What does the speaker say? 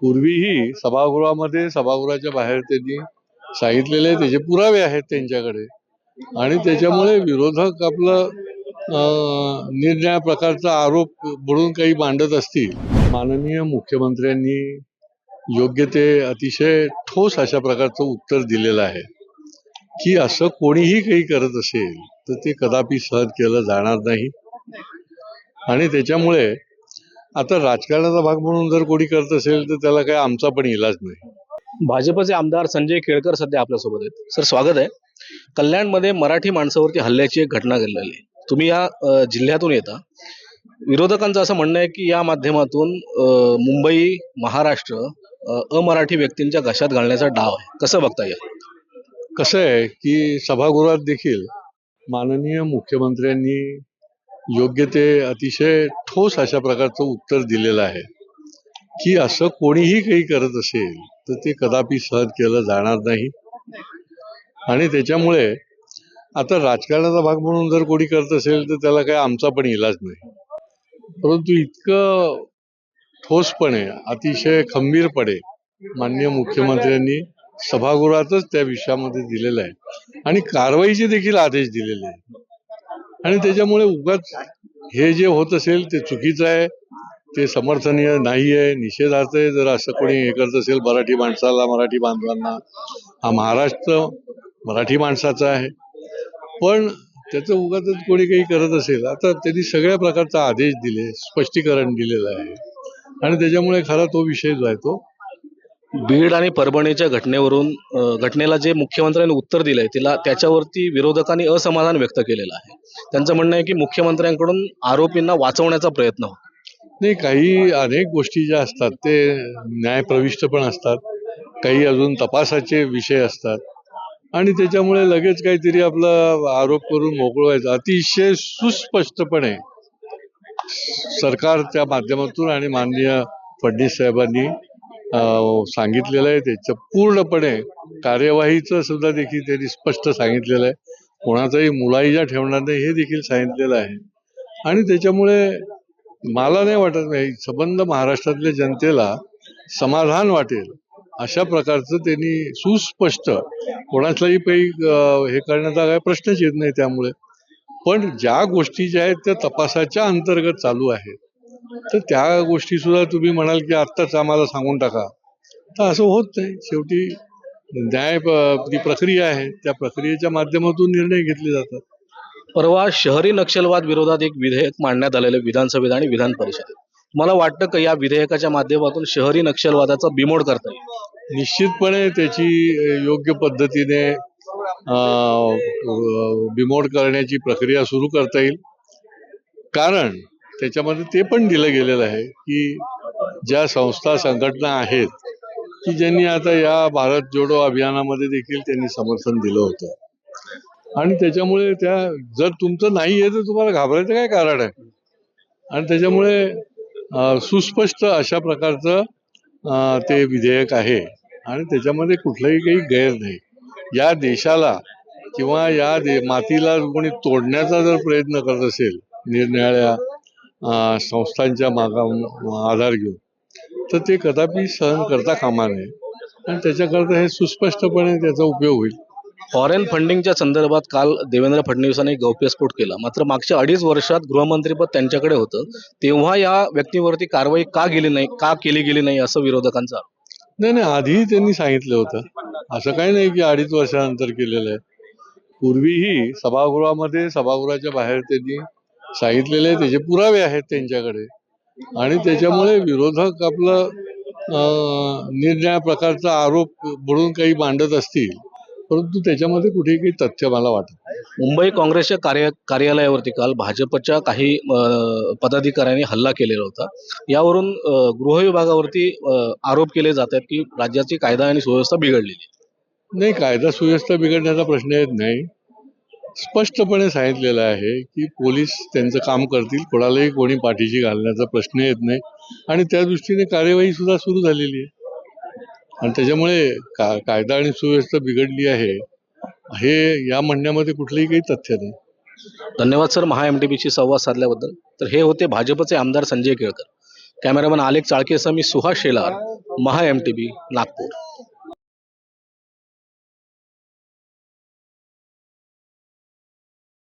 पूर्वीही सभागृहामध्ये सभागृहाच्या बाहेर त्यांनी सांगितलेले त्याचे पुरावे आहेत त्यांच्याकडे. आणि त्याच्यामुळे विरोधक आपलं अं, निरनिळ्या प्रकारचा आरोप म्हणून काही मांडत असतील. माननीय मुख्यमंत्र्यांनी योग्य ते अतिशय ठोस अशा प्रकारचं उत्तर दिलेलं आहे. की असं कोणीही काही करत असेल तर ते कदापि सहन केलं जाणार नाही. आणि त्याच्यामुळे आता राजकारणाचा भाग म्हणून जर कोणी करत असेल तर त्याला काय आमचा पण इलाज नाही. भाजपचे आमदार संजय केळकर सध्या आपल्यासोबत आहेत. सर स्वागत आहे. कल्याणमध्ये मराठी माणसावरती हल्ल्याची एक घटना घडलेली आहे. तुम्ही या जिल्ह्यातून येता. विरोधकांचं असं म्हणणं आहे की या माध्यमातून मुंबई महाराष्ट्र अमराठी व्यक्तींच्या घशात घालण्याचा डाव आहे. कसं बघता येईल? कसं आहे की सभागृहात देखील माननीय मुख्यमंत्र्यांनी योग्य ते अतिशय ठोस अशा प्रकारचं उत्तर दिलेलं आहे. की असं कोणीही काही करत असेल तर ते कदापि सहज केलं जाणार नाही. आणि त्याच्यामुळे आता राजकारणाचा भाग म्हणून जर कोणी करत असेल तर त्याला काय आमचा पण इलाज नाही. परंतु इतकं ठोसपणे अतिशय खंबीरपणे माननीय मुख्यमंत्र्यांनी सभागृहातच त्या विषयामध्ये दिलेलं आहे. आणि कारवाईचे देखील आदेश दिलेले आहेत. आणि त्याच्यामुळे उगाच हे जे होत असेल ते चुकीचं आहे ते समर्थनीय नाही आहे निषेधार्थ आहे. जर असं कोणी हे करत असेल मराठी माणसाला मराठी बांधवांना हा महाराष्ट्र मराठी माणसाचा आहे. पण त्याचं उगाच कोणी काही करत असेल आता त्यांनी सगळ्या प्रकारचा आदेश दिले स्पष्टीकरण दिलेलं आहे. आणि त्याच्यामुळे खरा तो विषय जो आहे तो बीड आणि परभणीच्या घटनेवरून घटनेला जे मुख्यमंत्र्यांनी उत्तर दिलंय तिला त्याच्यावरती विरोधकांनी असमाधान व्यक्त केलेलं आहे. त्यांचं म्हणणं आहे की मुख्यमंत्र्यांकडून आरोपींना वाचवण्याचा प्रयत्न होतो. नाही काही अनेक गोष्टी ज्या असतात ते न्यायप्रविष्ट पण असतात. काही अजून तपासाचे विषय असतात. आणि त्याच्यामुळे लगेच काहीतरी आपला आरोप करून मोकळवायचा. अतिशय सुस्पष्टपणे सरकारच्या माध्यमातून आणि माननीय फडणवीस साहेबांनी सांगितलेलं आहे त्याचं पूर्णपणे कार्यवाहीचं सुद्धा देखील त्यांनी स्पष्ट सांगितलेलं आहे. कोणाचाही मुलाईजा ठेवणार नाही हे देखील सांगितलेलं आहे. आणि त्याच्यामुळे मला नाही वाटत नाही संबंध महाराष्ट्रातल्या जनतेला समाधान वाटेल अशा प्रकारचं त्यांनी सुस्पष्ट कोणाचाही काही हे करण्याचा काही प्रश्नच येत नाही त्यामुळे. पण ज्या गोष्टी ज्या आहेत त्या तपासाच्या अंतर्गत चालू आहेत. तर त्या गोष्टी सुद्धा तुम्ही म्हणाल की आत्ताच आम्हाला सांगून टाका. तर असं होत नाही शेवटी न्याय जी प्रक्रिया आहे त्या प्रक्रियेच्या माध्यमातून निर्णय घेतले जातात. परवा शहरी नक्षलवाद विरोधात एक विधेयक मांडण्यात आलेलं विधानसभेत आणि विधान परिषदेत. मला वाटतं का या विधेयकाच्या माध्यमातून शहरी नक्षलवादाचा बिमोड करता येईल. निश्चितपणे त्याची योग्य पद्धतीने बिमोड करण्याची प्रक्रिया सुरू करता येईल. कारण त्याच्यामध्ये ते पण दिलं गेलेलं आहे की ज्या संस्था संघटना आहेत की ज्यांनी आता या भारत जोडो अभियानामध्ये देखील त्यांनी समर्थन दिलं होतं. आणि त्याच्यामुळे त्या जर तुमचं नाही आहे तर तुम्हाला घाबरायचं काय कारण आहे? आणि त्याच्यामुळे सुस्पष्ट अशा प्रकारचं ते विधेयक आहे. आणि त्याच्यामध्ये कुठलाही काही गैर नाही. या देशाला किंवा या दे मातीला कोणी तोडण्याचा जर प्रयत्न करत असेल निरनिराळ्या संस्थांच्या मागा आधार घेऊन. तर ते कदापि सहन करता कामा नये. आणि त्याच्याकरता हे सुस्पष्टपणे त्याचा उपयोग होईल. फॉरेन फंडिंगच्या संदर्भात काल देवेंद्र फडणवीसांनी गौप्यस्फोट केला. मात्र मागच्या अडीच वर्षात गृहमंत्रीपद त्यांच्याकडे होतं. तेव्हा या व्यक्तीवरती कारवाई का गेली नाही का केली गेली नाही असं विरोधकांचा. नाही नाही आधीही त्यांनी सांगितलं होतं. असं काही नाही की अडीच वर्षानंतर केलेलं आहे. पूर्वीही सभागृहामध्ये सभागृहाच्या बाहेर त्यांनी सांगितलेले त्याचे पुरावे आहेत त्यांच्याकडे आणि त्याच्यामुळे विरोधक आपलं अं, निरनिळ्या प्रकारचा आरोप म्हणून काही मांडत असतील परंतु त्याच्यामध्ये कुठेही काही तथ्य मला वाटत. मुंबई काँग्रेसच्या कार्य कार्यालयावरती काल भाजपच्या काही पदाधिकाऱ्यांनी हल्ला केलेला होता यावरून गृह विभागावरती आरोप केले जात आहेत की राज्याची कायदा आणि सुव्यवस्था बिघडलेली. नाही कायदा सुव्यवस्था बिघडण्याचा प्रश्न येत नाही स्पष्टपणे सांगितलेलं आहे की पोलीस त्यांचं काम करतील. कोणालाही कोणी पाठीशी घालण्याचा प्रश्न येत नाही. आणि त्या दृष्टीने कार्यवाही सुद्धा सुरू झालेली आहे. आणि त्याच्यामुळे का कायदा आणि सुव्यवस्था बिघडली आहे. हे या म्हणण्यामध्ये कुठलंही काही तथ्य नाही. धन्यवाद सर महा एम टी संवाद साधल्याबद्दल. तर हे होते भाजपचे आमदार संजय केळकर. कॅमेरामन आलेख चाळकेसह मी Suhas Shelar Maha M T B Nagpur.